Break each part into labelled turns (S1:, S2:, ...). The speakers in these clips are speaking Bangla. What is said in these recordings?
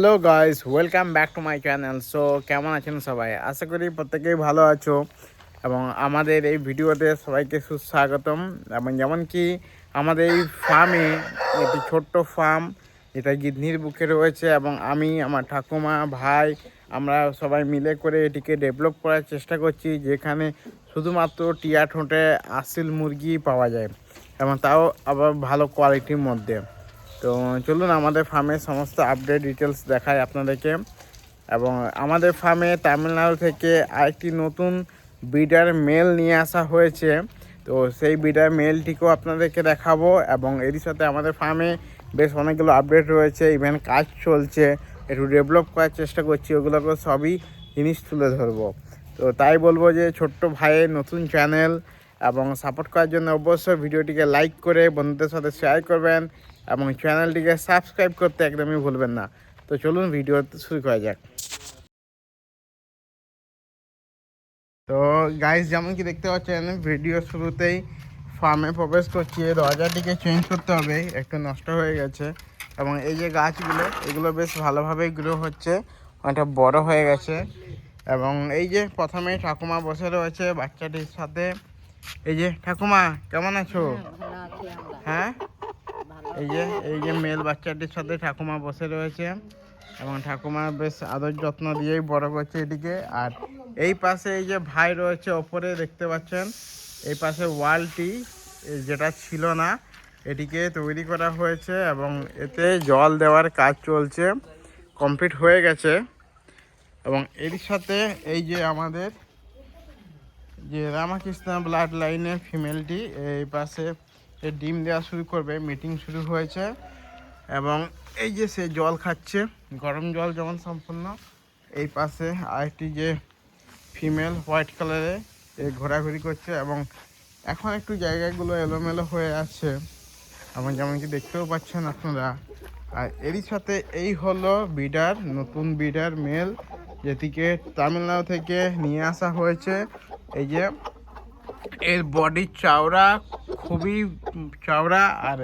S1: Hello guys welcome back to my channel so কেমন আছেন সবাই? আশা করি প্রত্যেকেই ভালো আছো এবং আমাদের এই ভিডিওতে সবাইকে সুস্বাগতম। এবং যেমন কি আমাদের এই ফার্মে একটি ছোট্ট ফার্ম এটা গিদনির বুকে রয়েছে এবং আমি, আমার ঠাকুমা, ভাই, আমরা সবাই মিলে করে এটিকে ডেভেলপ করার চেষ্টা করছি, যেখানে শুধুমাত্র টিয়া ঠোঁটে আসিল মুরগি পাওয়া যায় এবং তাও আবার ভালো কোয়ালিটির মধ্যে। তো চলুন আমাদের ফার্মের সমস্ত আপডেট ডিটেলস দেখাই আপনাদেরকে। এবং আমাদের ফার্মে তামিলনাড়ু থেকে আরেকটি নতুন বিডার মেল নিয়ে আসা হয়েছে। তো সেই বিডার মেলটিকেও আপনাদেরকে দেখাবো এবং এরই সাথে আমাদের ফার্মে বেশ অনেকগুলো আপডেট রয়েছে। ইভেন কাজ চলছে, একটু ডেভেলপ করার চেষ্টা করছি ওগুলোকে সবই জিনিস তুলে ধরবো। তো তাই বলব যে ছোট্ট ভাইয়ের নতুন চ্যানেল এবং সাপোর্ট করার জন্য অবশ্যই ভিডিওটিকে লাইক করে, বন্ধুদের সাথে শেয়ার করবেন। এবং চ্যানেলটিকে সাবস্ক্রাইব করতে একদমই ভুলবেন না। তো চলুন ভিডিও শুরু করা যাক। তো গাইস যেমন কি দেখতে পাচ্ছেন ভিডিও শুরুতেই ফার্মে প্রবেশ করছি। দরজাটিকে চেঞ্জ করতে হবে একটু নষ্ট হয়ে গেছে। এবং এই যে গাছগুলো এগুলো বেশ ভালোভাবেই গ্রো হচ্ছে অনেকটা বড় হয়ে গেছে। এবং এই যে প্রথমে ঠাকুমা বসে রয়েছে বাচ্চাটির সাথে। এই যে ঠাকুমা কেমন আছো? হ্যাঁ? এই যে এই যে মেল বাচ্চাটির সাথে ঠাকুমা বসে রয়েছে এবং ঠাকুমা বেশ আদর যত্ন দিয়েই বড় করছে এটিকে আর এই পাশে এই যে ভাই রয়েছে ওপরে, দেখতে পাচ্ছেন? এই পাশে ওয়ালটি যেটা ছিল না, এটিকে তৈরি করা হয়েছে এবং এতে জল দেওয়ার কাজ চলছে, কমপ্লিট হয়ে গেছে। এবং এর সাথে এই যে আমাদের যে রামাকৃষ্ণ ব্লাড লাইনের ফিমেলটি, এই পাশে ডিম দেওয়া শুরু করবে মিটিং শুরু হয়েছে এবং এই যে সে জল খাচ্ছে, গরম জল যেমন সম্পূর্ণ, এই পাশে আরেকটি যে ফিমেল হোয়াইট কালারে এ ঘোরাঘুরি করছে এবং এখন একটু জায়গাগুলো এলোমেলো হয়ে আছে এবং যেমন কি দেখতেও পাচ্ছেন আপনারা। আর এরই সাথে এই হলো বিডার নতুন বিডার মেল যেটিকে তামিলনাড়ু থেকে নিয়ে আসা হয়েছে। এই যে এর বডি চওড়া খুবই চওড়া আর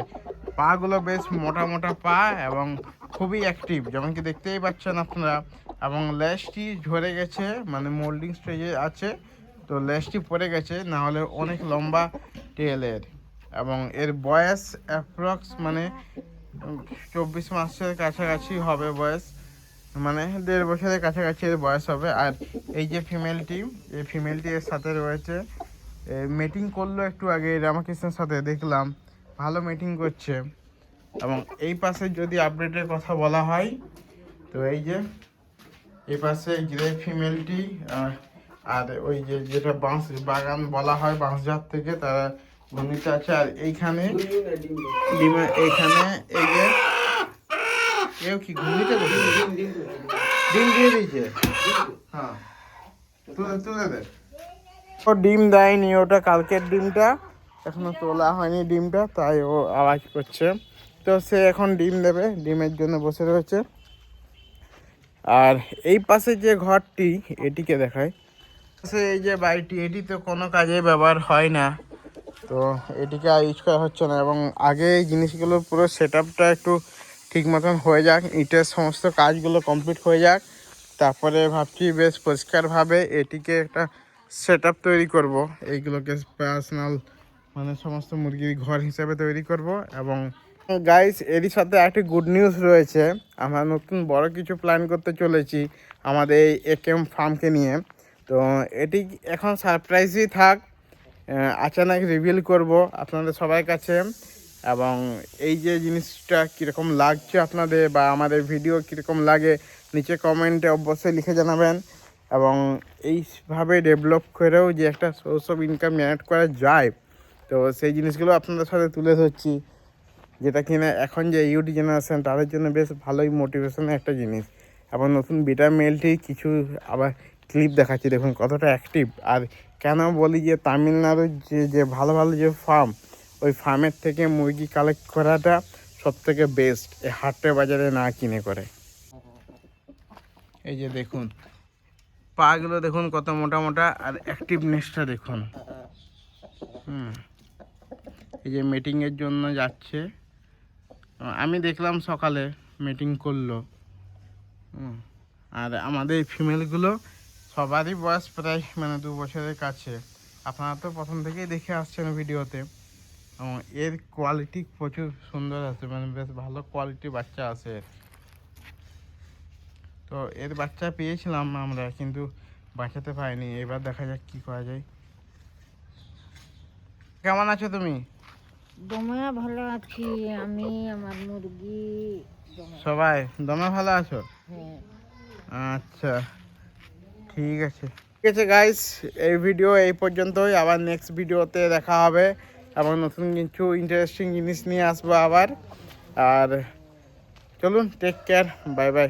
S1: পাগুলো বেশ মোটা মোটা পা এবং খুবই অ্যাক্টিভ যেমন কি দেখতেই পাচ্ছেন আপনারা। এবং লেজটি ঝরে গেছে মানে মোল্ডিং স্টেজে আছে। তো লেসটি পড়ে গেছে না হলে অনেক লম্বা টেলের এবং এর বয়স অ্যাপ্রক্স মানে চব্বিশ মাসের কাছাকাছি হবে বয়স। মানে দেড় বছরের কাছাকাছি এর বয়স হবে। আর এই যে ফিমেলটি এই ফিমেলটি এর সাথে রয়েছে মিটিং করল একটু আগে রামাকৃষ্ণের সাথে, দেখলাম। ভালো মিটিং করছে। এবং এই পাশে যদি আপডেটের কথা বলা হয়, তো এই যে এই পাশে গ্রে ফিমেলটি আর ওই যে যেটা বাঁশ বাগান বলা হয় বাঁশঝাড় থেকে, তারা ঘূর্ণিতে আছে। আর এইখানে এইখানে এই যে, কেউ কি বসেছে? ডিম দিয়ে দিয়েছে? হ্যাঁ। তুলে তুলে দে। ও ডিম দেয়নি ওটা কালকের ডিমটা। এখনও তোলা হয়নি ডিমটা তাই ও আওয়াজ করছে। তো সে এখন ডিম দেবে ডিমের জন্য বসে রয়েছে। আর এই পাশে যে ঘরটি এটিকে দেখায় সে এই যে বাড়িটি এটি তো কোনো কাজে ব্যবহার হয় না। তো এটিকে আর ইউজ করা হচ্ছে না এবং আগে এই জিনিসগুলো পুরো সেট আপটা একটু ঠিক মতন হয়ে যাক ইটের সমস্ত কাজগুলো কমপ্লিট হয়ে যাক। তারপরে ভাবছি বেশ পরিষ্কারভাবে এটিকে একটা সেট তৈরি করব। এইগুলোকে পার্সোনাল মানে সমস্ত মুরগির ঘর হিসাবে তৈরি করব এবং গাইস এরই সাথে একটি গুড নিউজ রয়েছে। আমরা নতুন বড় কিছু প্ল্যান করতে চলেছি আমাদের এই একেম ফার্মকে নিয়ে। তো এটি এখন সারপ্রাইজই থাক আচানক রিভিল করব আপনাদের সবার কাছে এবং এই যে জিনিসটা কীরকম লাগছে আপনাদের বা আমাদের ভিডিও কীরকম লাগে, নিচে কমেন্টে অবশ্যই লিখে জানাবেন। এবং এইভাবে ডেভেলপ করেও যে একটা সোর্স অফ ইনকাম জেনারেট করা যায়, তো সেই জিনিসগুলো আপনাদের সাথে তুলে ধরছি, যেটা কিনা এখন যে ইউটি জেনারেশন তাদের জন্য বেশ ভালোই মোটিভেশনের একটা জিনিস। এবং নতুন বিটা মেলটি কিছু আবার ক্লিপ দেখাচ্ছি, দেখুন কতটা অ্যাক্টিভ আর কেন বলি যে তামিলনাড়ুর যে যে ভালো ভালো যে ফার্ম ওই ফার্মের থেকে মুরগি কালেক্ট করাটা সব থেকে বেস্ট এই হাটে বাজারে না কিনে করে। এই যে দেখুন পাগুলো দেখুন কত মোটা মোটা আর অ্যাক্টিভনেসটা দেখুন। হুম। এই যে মিটিংয়ের জন্য যাচ্ছে। আমি দেখলাম সকালে মিটিং করল। আর আমাদের ফিমেলগুলো সবারই বয়স প্রায় মানে দু বছরের কাছে। আপনারা তো প্রথম থেকেই দেখে আসছেন ভিডিওতে। এর কোয়ালিটি প্রচুর সুন্দর আছে। মানে বেশ ভালো কোয়ালিটি বাচ্চা আছে। তো এর বাচ্চা পেয়েছিলাম আমরা কিন্তু বাঁচাতে পারিনি। এবার দেখা যাক কি করা যায়। কেমন আছো তুমি?
S2: দমে ভালো আছি আমি আমার মুরগি
S1: সবাই দমে ভালো আছো?
S2: হ্যাঁ।
S1: আচ্ছা ঠিক আছে। ঠিক আছে গাইস এই ভিডিও এই পর্যন্তই। আবার নেক্সট ভিডিওতে দেখা হবে। এবং নতুন কিছু ইন্টারেস্টিং জিনিস নিয়ে আসব আবার। আর চলুন টেক কেয়ার বাই বাই